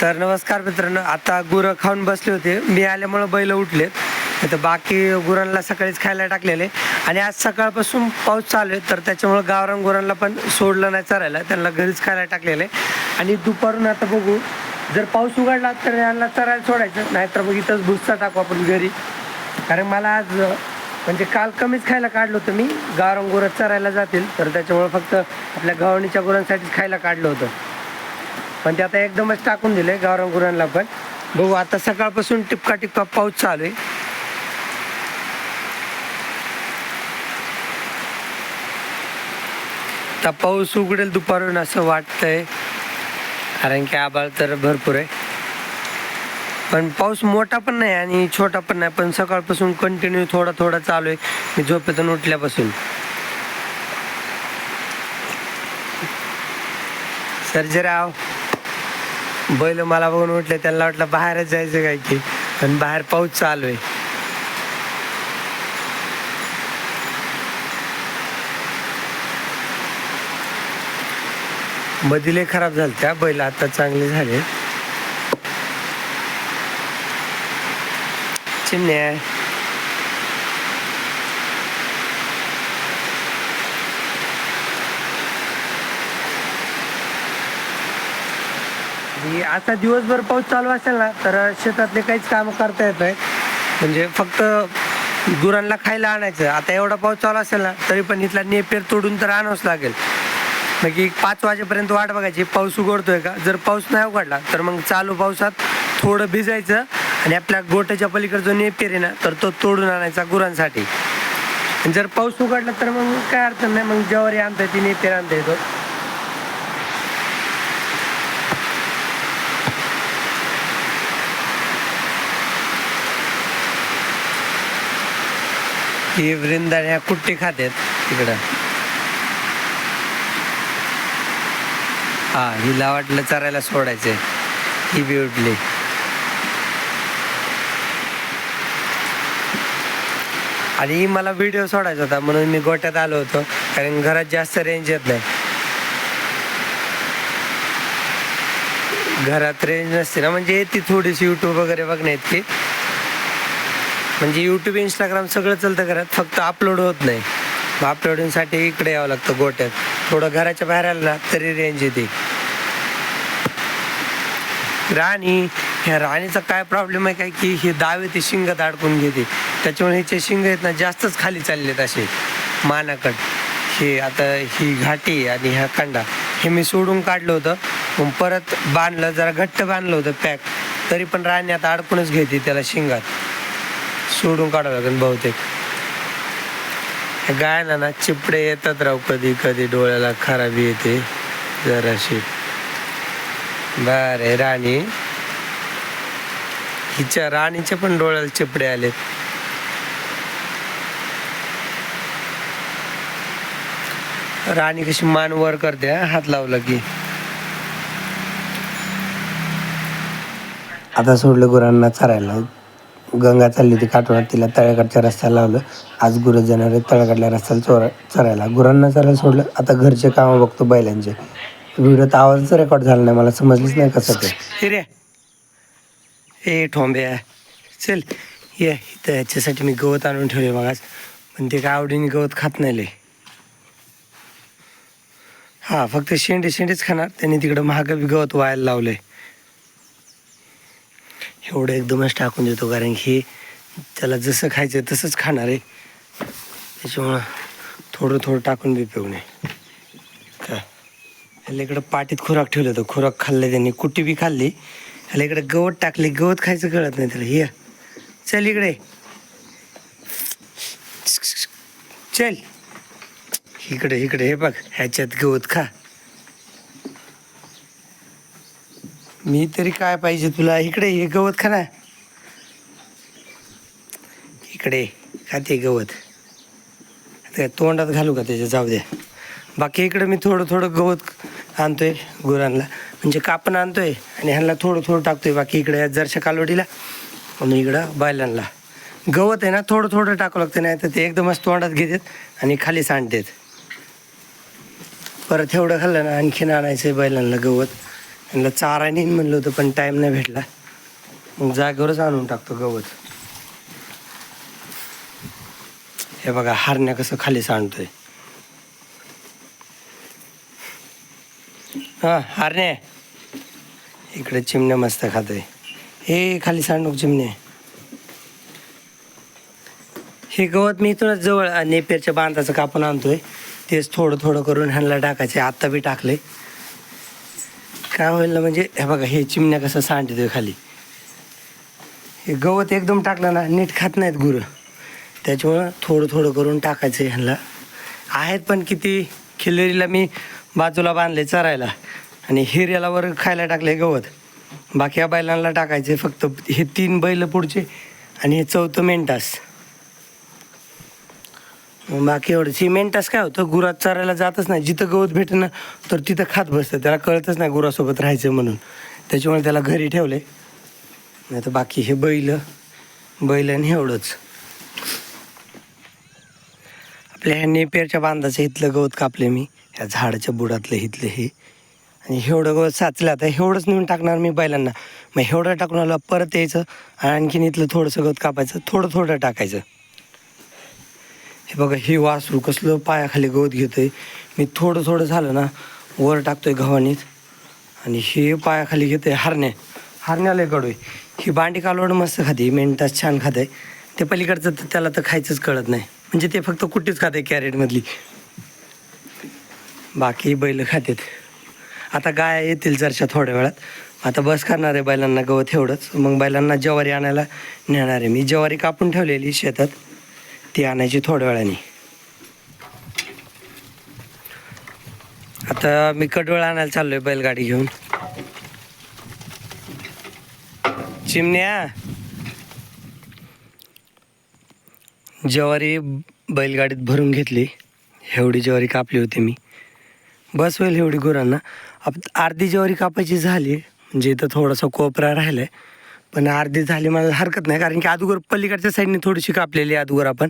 तर नमस्कार मित्रांनो आता गुरं खाऊन बसले होते. मी आल्यामुळं बैल उठलेत. तर बाकी गुरांना सकाळीच खायला टाकलेले. आणि आज सकाळपासून पाऊस चालू आहे तर त्याच्यामुळं गावरान गुरांना पण सोडलं नाही चरायला. त्यांना घरीच खायला टाकलेले. आणि दुपारून आता बघू जर पाऊस उघडला तर यांना चरायला सोडायचं. नाहीतर मग इथंच भुसचा टाकू आपण घरी. कारण मला आज म्हणजे काल कमीच खायला काढलं होतं मी. गावरान गुरं चरायला जातील तर त्याच्यामुळं फक्त आपल्या गव्हाणीच्या गुरांसाठीच खायला काढलं होतं. पण ते आता एकदमच टाकून दिले गावरान गुरांना पण. बघू आता सकाळपासून टिपका टिपका पाऊस चालू आहे. आता पाऊस उघडेल दुपारून असं वाटतंय. कारण की आबाळ तर भरपूर आहे. पण पाऊस मोठा पण नाही आणि छोटा पण नाही पण सकाळपासून कंटिन्यू थोडा थोडा चालू आहे. मी झोपेतून उठल्यापासून. सर्जराव. बैल मला बघून उठले त्यांना वाटलं बाहेरच जायचं काय की? पण बाहेर पाऊस चालू आहे. मधीले खराब झाले त्या बैल आता चांगले झाले. चिमण्या. आणि आता दिवसभर पाऊस चालू असेल ना तर शेतातले काहीच काम करता येत नाही म्हणजे फक्त गुरांना खायला आणायचं. आता एवढा पाऊस चालू असेल ना तरी पण इथला नेपेर तोडून तर आणावंच लागेल. मग की पाच वाजेपर्यंत वाट बघायची पाऊस उघडतोय का? जर पाऊस नाही उघडला तर मग चालू पावसात थोडं भिजायचं आणि आपल्या गोट्याच्या पलीकडे जो नेपेर आहे ना तर तो तोडून आणायचा गुरांसाठी. आणि जर पाऊस उघडला तर मग काय अडचण नाही. मग जवारी आणता येते नेपेर आणता येतो. ही वृंदाण्या कुट्टी खात्यात तिकडं हा हिला वाटलं चरायला सोडायचंय. ही बी उठली. आणि मला व्हिडिओ सोडायचा होता म्हणून मी गोट्यात आलो होतो कारण घरात जास्त रेंज येत नाही. घरात रेंज नसते ना म्हणजे येते थोडीशी यूट्यूब वगैरे बघण्यात की म्हणजे यूट्यूब इंस्टाग्राम सगळं चलतं घरात. फक्त अपलोड होत नाही. मग अपलोडिंगसाठी इकडे यावं लागतं गोट्यात. थोडं घराच्या बाहेर आलं ना तरी रेंज येते राणी ह्या राणीचा काय प्रॉब्लेम आहे काय की हे दावे ते शिंगात अडकून घेते. त्याच्यामुळे ह्याचे शिंग आहेत ना जास्तच खाली चाललेत असे. मानाकड. हे आता ही घाटी आणि ह्या कांडा हे मी सोडून काढलं होतं. मग परत बांधलं जरा घट्ट बांधलं होतं पॅक. तरी पण राणी आता अडकूनच घेते त्याला शिंगात. सोडून काढावं लागेल बहुतेक. गायना ना चिपडे येतात राव कधी कधी डोळ्याला खराबी येते. जराशी. बरे राणी. हिच्या राणीच्या पण डोळ्याला चिपडे आलेत. राणी कशी मान वर करते हात लावला की. आता सोडलं गुरांना चरायला. गंगा चालली होती काठवणात तिला तळ्याकडच्या रस्त्याला लावलं. आज गुरं जाणार तळ्याकडल्या रस्त्याला चोरा चरायला. गुरांना चरायला सोडलं. आता घरचे कामं बघतो बैलांचे. व्हिडिओत आवाजच रेकॉर्ड झाला नाही. मला समजलंच नाही कसं ते. रे. ए ठोंब्या चल ये. इथं ह्याच्यासाठी मी गवत आणून ठेवले मगाच पण ते काय आवडीने गवत खात नाही लय. हा फक्त शेंडे शेंडेच खाणार. त्यांनी तिकडं महाग बी गवत व्हायला लावलंय. एवढं एकदमच टाकून देतो कारण की त्याला जसं खायचं तसंच खाणार आहे. त्याच्यामुळं थोडं थोडं टाकून बी पिऊ नये. काय? ह्याला इकडं पाटीत खुराक ठेवलं होतं. खुराक खाल्लं त्यांनी. कुट्टी बी खाल्ली. ह्याला इकडं गवत टाकले. गवत खायचं कळत नाही त्याला. हे चल इकडे. चल. इकडे इकडे. हे बघ. ह्याच्यात गवत खा. मी तरी काय पाहिजे तुला? इकडे हे गवत खरा इकडे खाते गवत. आता तोंडात घालू का त्याच्या? जाऊ द्या बाकी इकडे मी थोडं थोडं गवत आणतोय गुरांना म्हणजे कापण आणतोय आणि ह्यांना थोडं थोडं टाकतोय. बाकी इकडे जरशा कालवडीला आणि इकडं बैलांना. गवत आहे ना थोडं थोडं टाकावं लागतं नाही तर ते एकदमच तोंडात घेतात आणि खाली सांडतात. परत एवढं खाल्लं ना आणखीन आणायचं आहे बैलांना गवत. यांना चारा नेईन म्हणलं होतं पण टाईम नाही भेटला. मग जागेवरच आणून टाकतो गवत. हे बघा हारण्या कसं खाली सांडतोय हा हारणे इकडे चिमण्या मस्त खातोय. हे खाली सांडू चिमणे हे गवत मी इथूनच जवळ नेपेरच्या बांधाचं कापून आणतोय. तेच थोडं थोडं करून ह्यांना टाकायचे आत्ता बी टाकले काय होईल ना म्हणजे हे बघा हे चिमण्या कसं सांडतोय खाली. हे गवत एकदम टाकलं ना नीट खात नाहीत गुरं. त्याच्यामुळं थोडं थोडं करून टाकायचं ह्यांना आहेत पण किती खिलरीला मी बाजूला बांधले चरायला. आणि हिऱ्याला वर खायला टाकले गवत. बाकी या बैलांना टाकायचे फक्त हे तीन बैल पुढचे आणि हे चौथं मेंटास बाकी एवढं. सिमेंटास काय होतं? गुरात चरायला जातच नाही. जिथं गवत भेटेल ना तर तिथं खात बसतं. त्याला कळतच नाही गुरासोबत राहायचं म्हणून. त्याच्यामुळे त्याला घरी ठेवले नाही तर बाकी हे बैल बैल आणि एवढंच. आपल्या ह्या नेपेरच्या बांधाचं इथलं गवत कापले मी. ह्या झाडाच्या बुडातलं इथलं हे. आणि एवढं गवत साचलं. आता एवढंच नेऊन टाकणार मी बैलांना. मग एवढं टाकून आलं परत यायचं. आणखीन इथलं थोडंसं गवत कापायचं. थोडं थोडं टाकायचं. हे बघा हे वासरू कसलं पायाखाली गवत घेतोय. मी थोडं थोडं झालं ना वर टाकतोय गव्हाणीत. आणि हे पायाखाली घेतोय हरण्या. हरण्याला कडू ही बांडी कालवड मस्त खाते मेंटास छान खाते. ते पलीकडचं तर त्याला तर खायचंच कळत नाही. म्हणजे ते फक्त कुठेच खाते कॅरेटमधली बाकी बैल खातेत. आता गाय येतील जरशा थोड्या वेळात. आता बस करणार आहे बैलांना गवत एवढंच. मग बैलांना ज्वारी आणायला नेणार आहे. मी ज्वारी कापून ठेवलेली शेतात. ती आणायची थोड्या वेळाने. आता मी कडवळ आणायला चाललोय बैलगाडी घेऊन. चिमण्या. ज्वारी बैलगाडीत भरून घेतली. एवढी ज्वारी कापली होती मी. बस होईल एवढी गुरांना. आप अर्धी ज्वारी कापायची झाली. म्हणजे इथं थोडासा कोपरा राहिला आहे पण अर्धी झाली मला हरकत नाही कारण की अगोदर पलीकडच्या साईडने थोडीशी कापलेली आहे अगोदर आपण.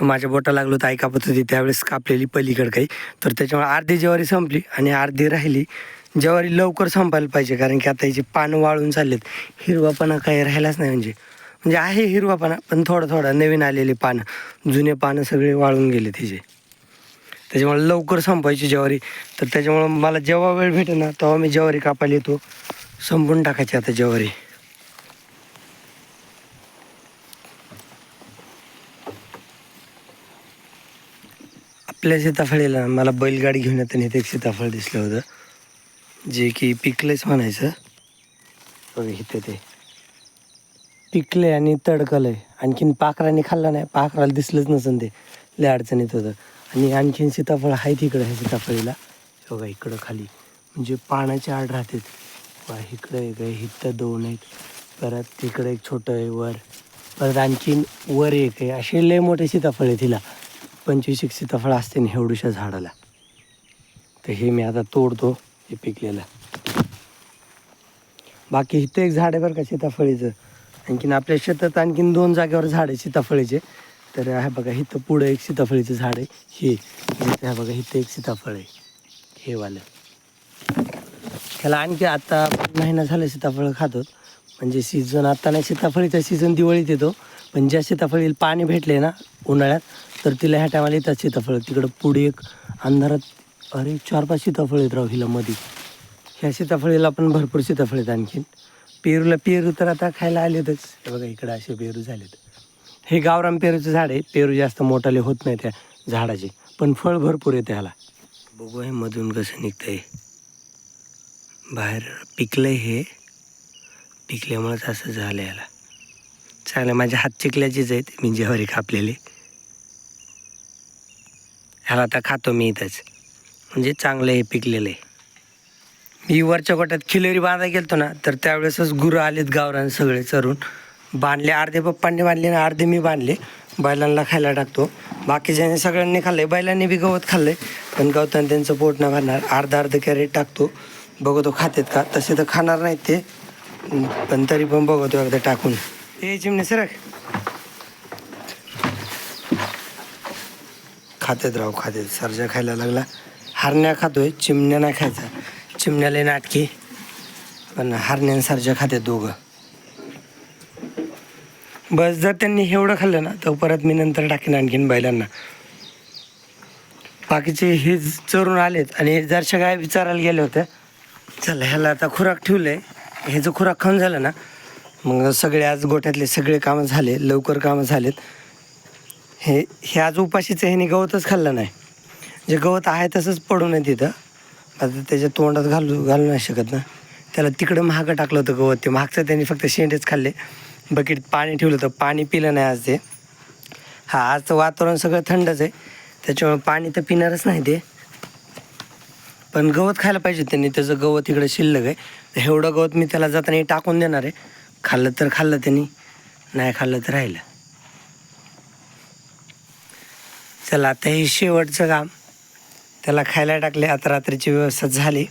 माझ्या बोटा लागलो तर आई कापत होती त्यावेळेस कापलेली पलीकड काही. तर त्याच्यामुळे अर्धी ज्वारी संपली आणि अर्धी राहिली. ज्वारी लवकर संपायला पाहिजे कारण की आता याची पानं वाळून चाललेत हिरवापणा काही राहिलाच नाही म्हणजे. म्हणजे आहे हिरवापणा पण थोडं थोडं नवीन आलेले पानं जुने पानं सगळे वाळून गेले त्याचे त्याच्यामुळे लवकर संपायची ज्वारी. तर त्याच्यामुळं मला जेव्हा वेळ भेटेल ना तेव्हा मी ज्वारी कापायला येतो. संपून टाकायची आता ज्वारी. आपल्या सीताफळीला मला बैलगाडी घेऊन येताना इथे एक सीताफळ दिसलं होतं. जे की पिकलेच म्हणायचं. बघा इथे ते. पिकले आणि तडकलंय. आणखीन पाखराने खाल्लं नाही. पाखराला दिसलंच नसेल ते. लय अडचणीत होतं. आणि आणखीन सीताफळ आहे तिकडं आहे सीताफळीला. बघा इकडं खाली. म्हणजे पाण्याची आड राहते बघा इकडं एक आहे इथं दोन आहेत. परत तिकडं एक छोटं आहे वर. परत आणखीन वर एक आहे. असे लय मोठे सीताफळ आहे तिला. पंचवीस एक सीताफळ असते ना एवढूशा झाडाला. तर हे मी आता तोडतो हे पिकलेलं. बाकी इथं एक झाड आहे बरं का सीताफळीचं. आणखीन आपल्या शेतात आणखीन दोन जागेवर झाड आहे सीताफळीचे. तर हे बघा इथं पुढं एक सीताफळीचं झाड आहे. हे हे बघा इथं एक सीताफळ आहे. हे वालं. त्याला आणखी आता महिना झालं सीताफळ खातो म्हणजे सीझन आता नाही सीताफळीचा सीझन दिवाळीत येतो. पण ज्या सीताफळीला पाणी भेटले ना उन्हाळ्यात तर तिला ह्या टायमाला येतात सीताफळ तिकडं पुढे एक अंधारात अरे चार पाच सीताफळ येत राहू हिला मध्ये ह्या सीताफळीला पण भरपूर सीताफळ आहेत आणखीन. पेरूला पेरू तर आता खायला आलेतच. हे बघा इकडं असे पेरू झालेत. हे गावरान पेरूचं झाड आहे. पेरू जास्त मोठाले होत नाही त्या झाडाचे पण फळ भरपूर येते ह्याला. बघू हे मधून कसं निघतंय. बाहेर पिकलंय हे. पिकल्यामुळेच असं झालं याला चांगलं माझ्या हात चिकल्याचेच आहेत. मी ज्वारी कापलेली ह्याला आता खातो मी इथंच. म्हणजे चांगलं हे पिकलेलं आहे. मी वरच्या गोट्यात खिलेरी बांधा गेलतो ना तर त्यावेळेसच गुरं आलेत गावरान सगळे चरून. बांधले अर्धे पप्पांनी बांधले आणि अर्धे मी बांधले. बैलांना खायला टाकतो. बाकीच्यांनी सगळ्यांनी खाल्ले बैलांनी बी गवत खाल्ले पण गवताने त्यांचं पोट न भरणार. अर्धा अर्ध कॅरेट टाकतो. बघतो खातेत का? तसे तर खाणार नाहीत ते. पण तरी पण बघतो एकदा टाकून. हे चिमणे सर खातेत राहू खातेत. सरजा खायला लागला. हरण्या खातोय चिमण्या नाही खायचा. चिमण्याला नाटकी. पण हारण्याने सरजा खाते दोघं. बस जर त्यांनी एवढं खाल्लं ना तर परत मी नंतर टाकेन आणखीन बैलांना. बाकीचे हे चरून आलेत आणि जरशा काय विचारायला गेले होते चला ह्याला आता खुराक ठेवलं आहे हे खुराक खाऊन झालं ना मग सगळे आज गोठ्यातले सगळे कामं झाले लवकर कामं झालेत. हे हे आज उपाशीचं ह्याने गवतच खाल्लं नाही. जे गवत आहे तसंच पडून आहे तिथं. आता त्याच्या तोंडात घालू घालू नाही शकत ना. त्याला तिकडं महागं टाकलं होतं गवत ते. मागचं त्यांनी फक्त शेंडेच खाल्ले. बकेट पाणी ठेवलं होतं. पाणी पिलं नाही आज ते. हा आजचं वातावरण सगळं थंडच आहे. त्याच्यामुळे पाणी तर पिणारच नाही ते. पण गवत खायला पाहिजे त्यांनी. त्याचं गवत इकडे शिल्लक आहे. एवढं गवत मी त्याला जाताना टाकून देणार आहे. खाल्लं तर खाल्लं त्यांनी. नाही खाल्लं तर राहिलं. चला आता हे शेवटचं काम. त्याला खायला टाकले आता रात्रीची व्यवस्था झाली.